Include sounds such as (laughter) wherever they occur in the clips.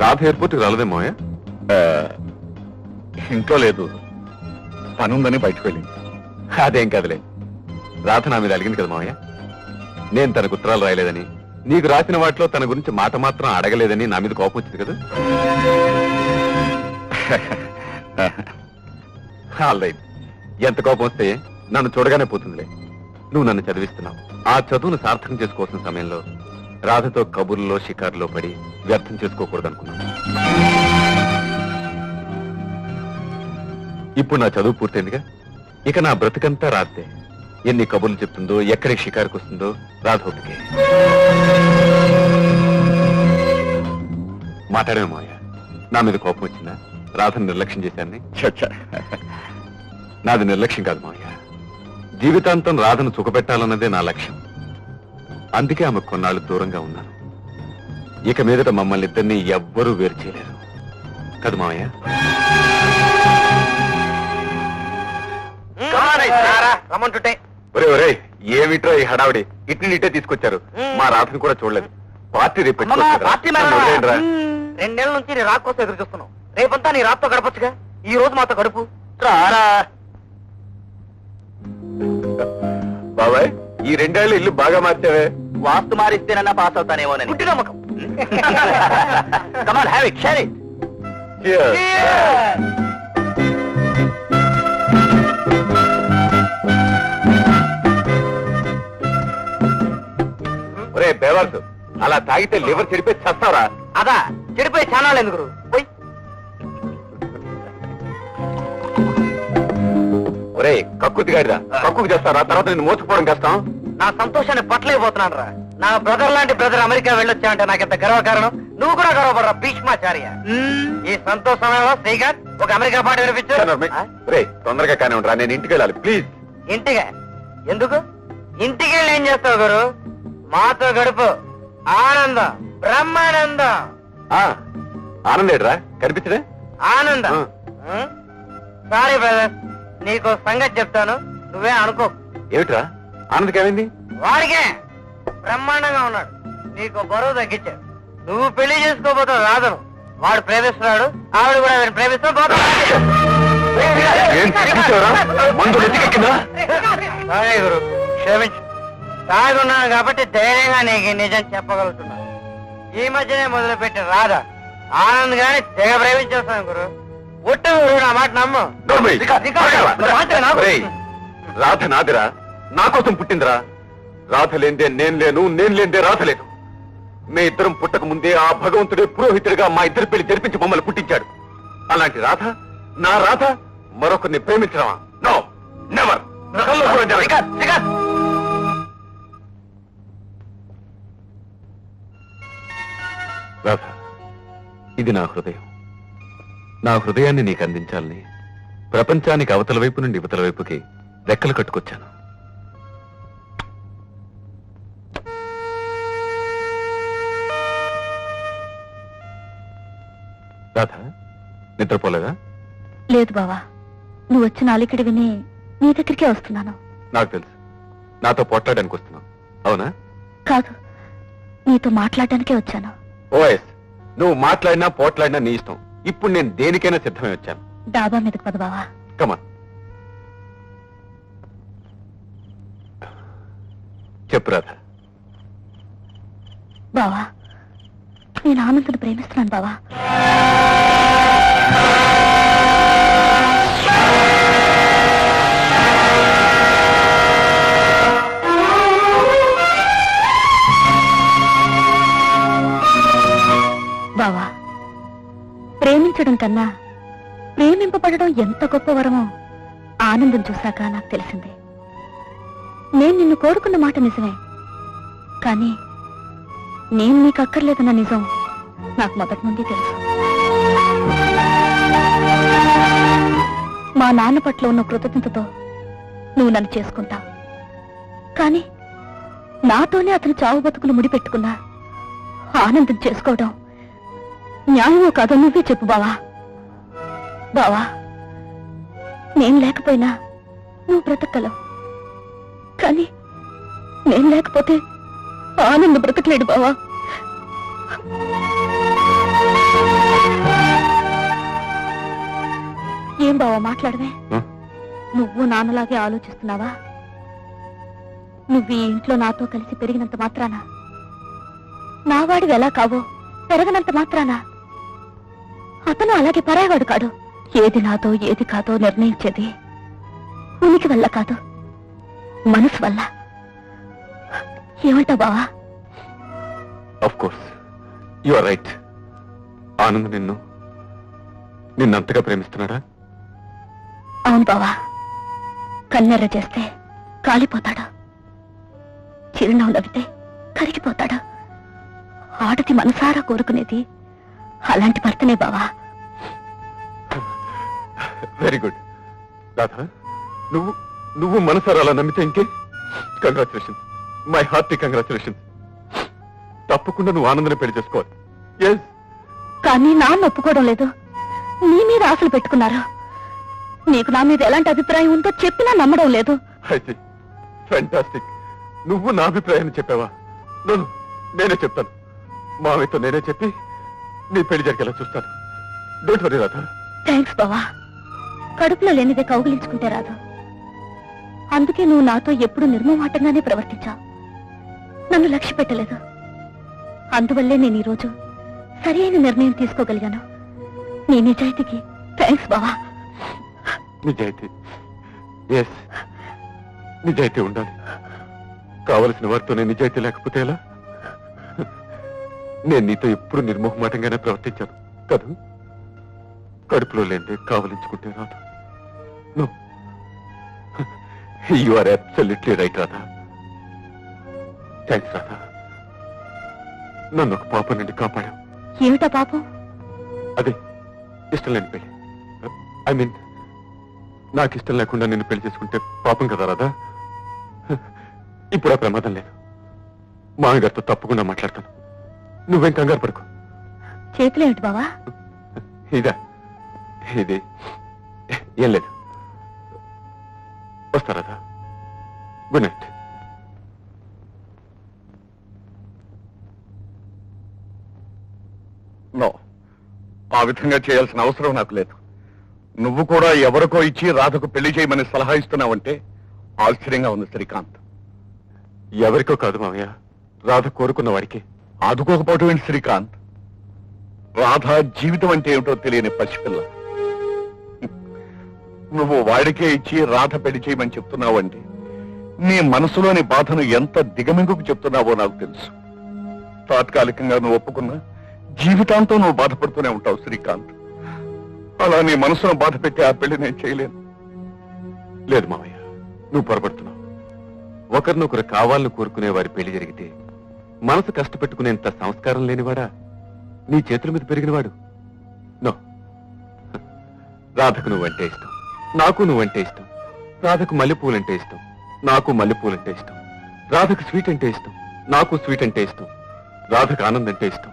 రాధ ఎయిర్పోర్ట్కి రాలేదేమో ఇంట్లో లేదు. పని ఉందని బయటకు వెళ్ళింది అదేం కదలే. రాధ నా మీద అడిగింది కదా మావయ్య? నేను తనకు ఉత్తరాలు రాయలేదని నీకు రాసిన వాటిలో తన గురించి మాట మాత్రం అడగలేదని నా మీద కోపం వచ్చింది కదా? (laughs) All right. ఎంత కోపం వస్తే నన్ను చూడగానే పోతుందిలే. నువ్వు నన్ను చదివిస్తున్నావు. ఆ చదువును సార్థకం చేసుకోవాల్సిన సమయంలో రాధతో కబుర్లో షికారులో పడి వ్యర్థం చేసుకోకూడదు అనుకున్నాను ఇప్పుడు నా చదువు పూర్తయిందిగా? ఇక నా బ్రతుకంతా రాద్దే ఎన్ని కబుర్లు చెప్తుందో ఎక్కడికి షికారుకు వస్తుందో రాధోపికే మాట్లాడే మాయ నా మీద కోపం వచ్చిందా? రాధను నిర్లక్ష్యం చేశాన్ని? చచ్చా నాది నిర్లక్ష్యం కాదు మావయ్య. జీవితాంతం రాధను సుఖపెట్టాలన్నదే నా లక్ష్యం. అందుకే ఆమె కొన్నాళ్ళు దూరంగా ఉన్నాను ఇక మీదట మమ్మల్ని ఇద్దరిని ఎవ్వరూ వేరు చేయలేరు. కదా మావయ్య రమ్మంటుంటే. ఒరే ఒరే ఏమిట్రో ఈ హడావిడి? ఇట్ని ఇట్టే తీసుకొచ్చారు. మా రాధను కూడా చూడలేదు. పార్టీ రేపు. రెండేళ్ళ నుంచి నీ రాక్ కోసం ఎదురు చూస్తున్నావు రేపంతా నీ రాత్తో గడపచ్చుగా. ఈ రోజు మాతో గడుపు. రారా బాబాయ్. ఈ రెండేళ్ళు ఇల్లు బాగా మార్చావే. వాస్తు మారిస్తేనన్నా పాస్ అవుతానేమోనని. పుట్టి నమ్మకం. Come on have it share. ఒరే బేవర్స్ అలా తాగితే లివర్ చెడిపోయి చస్తావరా. అదా చెడిపోయి ఛానల్ ఎందుకు పోయి. ఒరే కక్కుతి గాడిరా. కక్కుకు చేస్తారా? తర్వాత నేను మోసుకుపోవడం కష్టం. నా సంతోషాన్ని పట్టలేకపోతున్నాను రా నా బ్రదర్ లాంటి బ్రదర్ అమెరికా వెళ్ళొచ్చా అంటే నాకు ఎంత గర్వకారణం. నువ్వు కూడా గర్వపడరా భీష్మాచార్య. ఈ సంతోష శ్రీకాంత్ ఒక అమెరికా పాట వినిపించు? ఒరే తొందరగా కానీ ఉండరా నేను ఇంటికి వెళ్ళాలి ప్లీజ్. ఇంటిగా ఎందుకు? ఇంటికి వెళ్ళి ఏం చేస్తావు గురు? మాతో గడుపు. ఆనందం బ్రహ్మానందం. ఆనందేడ్రా కనిపించడే ఆనందం. సారీ బ్రదర్ నీకు సంగతి చెప్తాను. నువ్వే అనుకో. ఏమిట్రా? ఆనంద్కి ఏమైంది వాడికే. బ్రహ్మాండంగా ఉన్నాడు. నీకు బరువు తగ్గించాడు. నువ్వు పెళ్ళి చేసుకోబోతావు రాదను వాడు ప్రేమిస్తున్నాడు. ఆవిడ కూడా ప్రేమిస్తూ పోతాడు గురు క్షమించు. తాగున్నాను కాబట్టి ధైర్యంగా నీకు నిజం చెప్పగలుగుతున్నాను ఈ మధ్యనే మొదలుపెట్టి రాదా ఆనంద్ గాని తెగ ప్రేమించేస్తాను గురు. ఒట్టు నా మాట నమ్ము. రాధ నాదిరా. నా కోసం పుట్టిందిరా. రాధ లేందే నేను లేను నేను లేందే రాధ లేదు. మే ఇద్దరం పుట్టక ముందే ఆ భగవంతుడే పురోహితుడిగా మా ఇద్దరి పెళ్ళి జరిపించి మమ్మల్ని పుట్టించాడు. అలాంటి రాధ నా రాధ మరొకరిని ప్రేమించడమా? నో నెవర్ రాధ ఇది నా హృదయం. నా హృదయాన్ని నీకు అందించాలని ప్రపంచానికి అవతల వైపు నుండి ఇవతల వైపుకి రెక్కలు కట్టుకొచ్చాను. రాధ నిద్రపోలేదా? లేదు బావా నువ్వు వచ్చిన అలికిడి విని నీ దగ్గరికే వస్తున్నాను. నాకు తెలుసు. నాతో పోట్లాడడానికి వస్తున్నావు. అవునా? కాదు నీతో మాట్లాడడానికే వచ్చాను. ఓఎస్ నువ్వు మాట్లాడినా పోట్లాడినా నీ ఇష్టం. ఇప్పుడు నేను దేనికైనా సిద్ధమై వచ్చాను. డాబా మీదకి పద బావా. కమా చెప్పు రాధ. బావా నేను ఆనందను ప్రేమిస్తున్నాను బావా. బావా ప్రేమించడం కన్నా ప్రేమింపబడడం ఎంత గొప్ప వరమో ఆనందం చూశాక నాకు తెలిసింది. నేను నిన్ను కోరుకున్న మాట నిజమే కానీ నేను నీకు అక్కర్లేదన్న నిజం నాకు మొదటి నుండి తెలుసు. మా నాన్న పట్ల ఉన్న కృతజ్ఞతతో నువ్వు నన్ను చేసుకుంటావు. కానీ నాతోనే అతను చావు బతుకులు ముడిపెట్టుకున్నా ఆనందం చేసుకోవడం న్యాయమో కాదో నువ్వే చెప్పు బావా. బావా నేను లేకపోయినా నువ్వు బ్రతకలవు కానీ నేను లేకపోతే ఆనంద బ్రతకలేడు బావా. బావా మాట్లాడవే? నువ్వు నాన్నలాగే ఆలోచిస్తున్నావా? నువ్వు ఈ ఇంట్లో నాతో కలిసి పెరిగినంత మాత్రాన? నా వాడివి ఎలా కావో పెరగనంత మాత్రాన? అతను అలాగే పరాయవాడు కాడు. ఏది నాతో ఏది కాదో నిర్ణయించేది ఉనికి వల్ల కాదు మనసు వల్ల. ఏమంటావు బావా? Of course you are right Anand నిన్ను నిన్నంతగా ప్రేమిస్తున్నాడా? అవును బావా. కన్నెర్ర చేస్తే కాలిపోతాడు. చిరునవ్వు నవ్వితే కరిగిపోతాడు. ఆడది మనసారా కోరుకునేది అలాంటి భర్తనే బావా. వెరీ గుడ్ రాధా నువ్వు నువ్వు మనసారా అలా నమ్మితే ఇంకే? కంగ్రాచులేషన్ మై హార్టీ కంగ్రాచులేషన్ తప్పకుండా నువ్వు ఆనందనే పెళ్ళి చేసుకోవాలి. కానీ నాన్న ఒప్పుకోవడం లేదు. నీ మీద ఆశలు పెట్టుకున్నారు. నీకు నా మీద ఎలాంటి అభిప్రాయం ఉందో చెప్పినా నమ్మడం లేదు. నువ్వు నా అభిప్రాయాన్ని చెప్పావా? నేను నేనే చెప్తాను. మామయ్యతో నేనే చెప్పి నీ పెళ్ళి జరిగేలా చూస్తాను. డోంట్ వరీ రాధా థ్యాంక్స్ బావా. కడుపులో లేనిదే కౌగిలించుకుంటే రాదు. అందుకే నువ్వు నాతో ఎప్పుడు నిర్మమాటంగానే ప్రవర్తించావు. నన్ను లక్ష్య పెట్టలేదు. అందువల్లే నేను ఈరోజు సరైన నిర్ణయం తీసుకోగలిగాను. నీ నిజాయితీకి థ్యాంక్స్ బావా. నిజాయితీ. ఎస్ నిజాయితీ ఉండాలి. కావలసిన వారితోనే నిజాయితీ లేకపోతే ఎలా? నేను నీతో ఎప్పుడు నిర్మోహమాటంగానే ప్రవర్తించాను. కదూ? కడుపులో లేదే కావలించుకుంటే రాదు. No you are absolutely right Radha thanks Radha నన్ను ఒక పాప నుండి కాపాడావు. ఏమిటా పాపం? అదే ఇష్టం లేని పెళ్ళి ఐ మీన్ నాకు ఇష్టం లేకుండా నిన్ను పెళ్ళి చేసుకుంటే పాపం కదా రాదా ఇప్పుడు ఆ ప్రమాదం లేదు. మామగారితో తప్పకుండా మాట్లాడతాను. నువ్వేం కంగారు పడుకో. చేతులు ఏమిటి బావా? ఇదా. ఇది. ఏం లేదు. వస్తా రాదా గుడ్ నైట్. నో. ఆ విధంగా చేయాల్సిన అవసరం నాకు లేదు. నువ్వు కూడా ఎవరికో ఇచ్చి రాధకు పెళ్ళి చేయమని సలహా ఇస్తున్నావంటే ఆశ్చర్యంగా ఉంది శ్రీకాంత్. ఎవరికో కాదు మామయ్య. రాధ కోరుకున్న వాడికి. ఆదుకోకపోవటం ఏంటి శ్రీకాంత్? రాధ జీవితం అంటే ఏమిటో తెలియని పసిపిల్ల. నువ్వు వాడికే ఇచ్చి రాధ పెళ్ళి చేయమని చెప్తున్నావంటే నీ మనసులోని బాధను ఎంత దిగమింగుకు చెప్తున్నావో నాకు తెలుసు. తాత్కాలికంగా నువ్వు ఒప్పుకున్నా జీవితాంతం నువ్వు బాధపడుతూనే ఉంటావు శ్రీకాంత్. అలా నీ మనసును బాధ పెట్టి ఆ పెళ్ళి నేను చేయలేను. లేదు మామయ్య నువ్వు పొరపడుతున్నావు. ఒకరినొకరు కావాలని కోరుకునే వారి పెళ్ళి జరిగితే మనసు కష్టపెట్టుకునేంత సంస్కారం లేనివాడా? నీ చేతుల మీద పెరిగినవాడు? నో. రాధకు నువ్వంటే ఇష్టం. నాకు నువ్వంటే ఇష్టం. రాధకు మల్లెపూలంటే ఇష్టం. నాకు మల్లెపూలంటే ఇష్టం. రాధకు స్వీట్ అంటే ఇష్టం. నాకు స్వీట్ అంటే ఇష్టం. రాధకు ఆనందం అంటే ఇష్టం.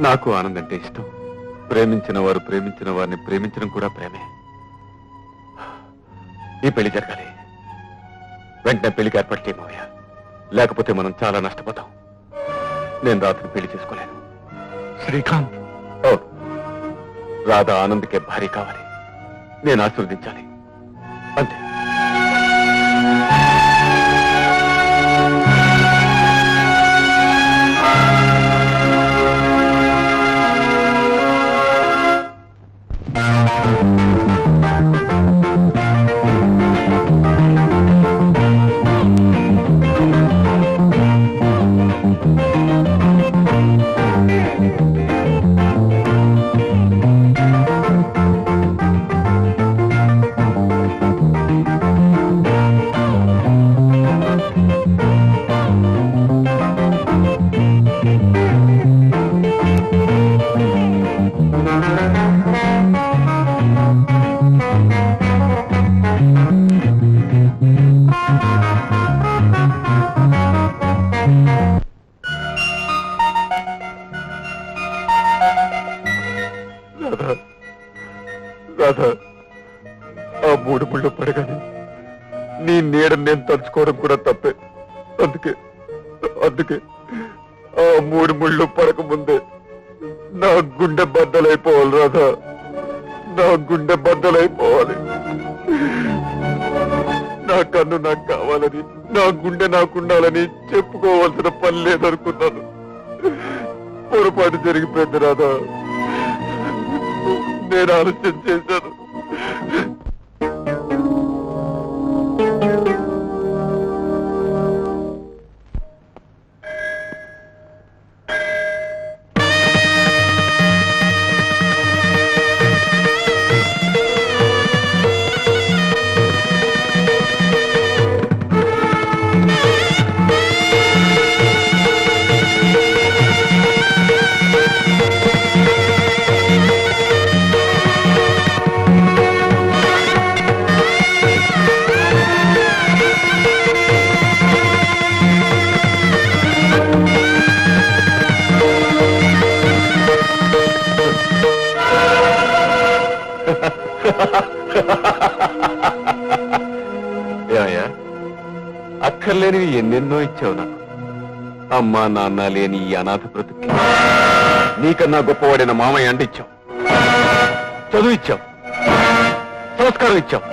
నాకు ఆనందం అంటే ఇష్టం. ప్రేమించిన వారు ప్రేమించిన వారిని ప్రేమించడం కూడా ప్రేమే. ఈ పెళ్ళి జరగాలి. వెంటనే పెళ్ళికి ఏర్పాటు చేయమోయా లేకపోతే మనం చాలా నష్టపోతాం. నేను రాత్రి పెళ్ళి చేసుకోలేను. శ్రీకాంత్. అవును రాధ ఆనంద్కే భార్య కావాలి. నేను ఆశీర్వదించాలి. అంతే. మూడు ముళ్ళు పడగానే నీ నీడ నేను తలుచుకోవడం కూడా తప్పే. అందుకే అందుకే ఆ మూడు ముళ్ళు పడక ముందే నా గుండె బద్దలైపోవాలి రాధా. నా గుండె బద్దలైపోవాలి. నా కన్ను నాకు కావాలని నా గుండె నాకుండాలని చెప్పుకోవాల్సిన పని లేదనుకున్నాను. పొరపాటు జరిగిపోయింది రాధా. నేను ఆలోచన చేశాను. ఏమయ్యా అక్కర్లేనివి ఎన్నెన్నో ఇచ్చావు నాకు. అమ్మా నాన్న లేని ఈ అనాథ బ్రతుకి నీకన్నా గొప్పవాడిన మామయ్య అంటే ఇచ్చావు. చదువు ఇచ్చావు. సంస్కారం ఇచ్చావు.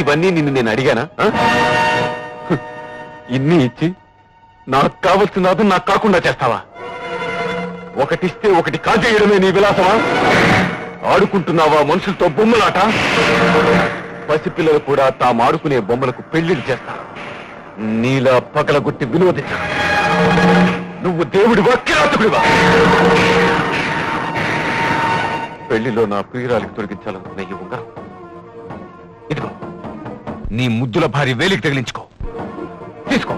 ఇవన్నీ నిన్ను నేను అడిగానా? ఇన్ని ఇచ్చి నాకు కావలసిన అదం నాకు కాకుండా చేస్తావా? ఒకటిస్తే ఒకటి కాజేయడమే నీ విలాసమా? ఆడుకుంటున్నావా మనుషులతో బొమ్మలాట? పసిపిల్లలు కూడా తాము ఆడుకునే బొమ్మలకు పెళ్ళిళ్ళు చేస్తారు. నీలా పగలగొట్టి వినోదించారు నువ్వు దేవుడివా కిరాతకుడివా? పెళ్ళిలో నా ప్రియురాలికి తొలగించాలనుకున్న ఈ ఉంగరం ఇదిగో నీ ముద్దుల భారీ వేలికి తగిలించుకో. తీసుకో.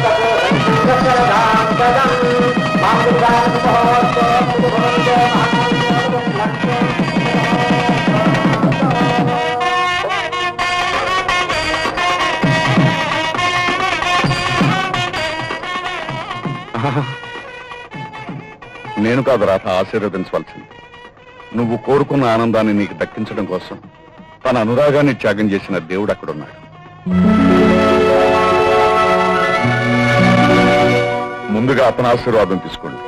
(laughs) నేను కాదు రాత ఆశీర్వదించవలసింది. నువ్వు కోరుకున్న ఆనందాన్ని నీకు దక్కించడం కోసం తన అనురాగాన్ని త్యాగం చేసిన దేవుడు అక్కడున్నాడు. ముందుగా అతని ఆశీర్వాదం తీసుకోండి.